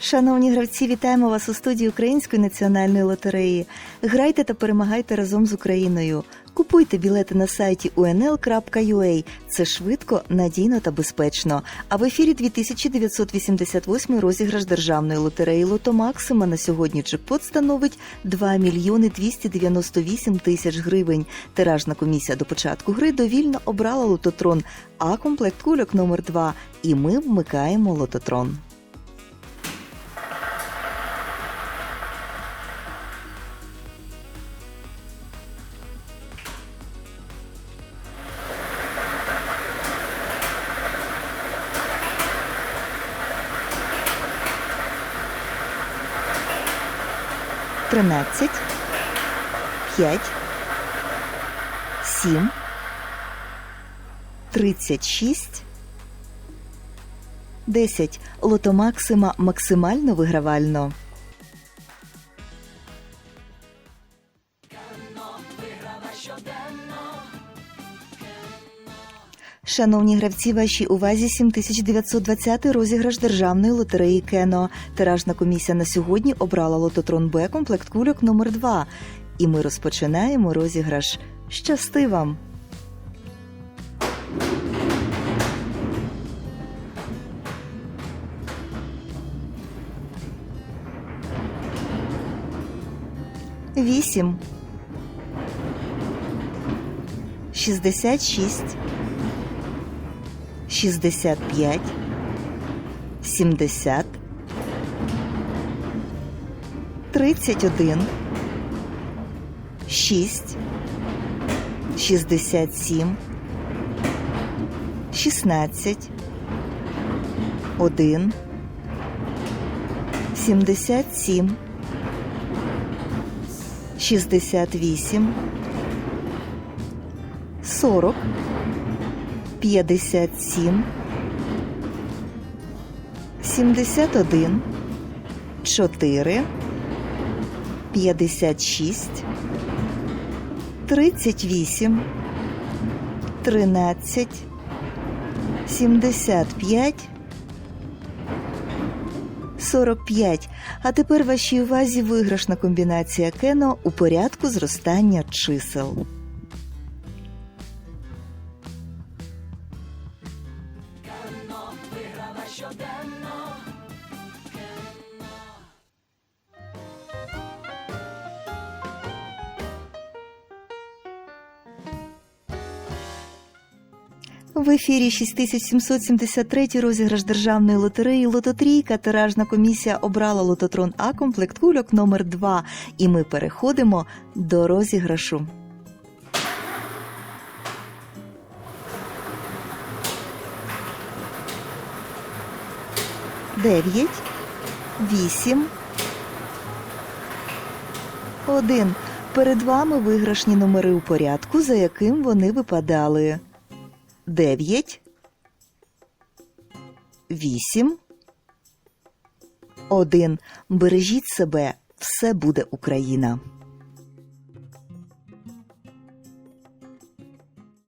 Шановні гравці, вітаємо вас у студії Української національної лотереї. Грайте та перемагайте разом з Україною. Купуйте білети на сайті unl.ua. Це швидко, надійно та безпечно. А в ефірі 2988 розіграш державної лотереї Лото Максима на сьогодні джекпот становить 2 мільйони 298 тисяч гривень. Тиражна комісія до початку гри довільно обрала лототрон, а комплект кульок номер 2 І ми вмикаємо лототрон. Тринадцять, п'ять, сім, тридцять шість, десять. Лото Максима максимально вигравально. Шановні гравці, вашій увазі 7920 розіграш державної лотереї Кено. Тиражна комісія на сьогодні обрала лототрон Б комплект кульок номер 2 І ми розпочинаємо розіграш. Щасти вам! Вісім. Шістдесят шість. 65, 70, 31, 6, 67, 16, 1, 77, 68, 40, 57, 71, 4, 56, 38, 13, 75, 45. А тепер вашій увазі виграшна комбінація кено у порядку зростання чисел. В ефірі 6773 розіграш державної лотереї Лототрійка. Тиражна комісія обрала лототрон А комплект кульок номер 2 І ми переходимо до розіграшу. Дев'ять, вісім, один. Перед вами виграшні номери у порядку, за яким вони випадали. 9, 8, 1. Бережіть себе, все буде Україна.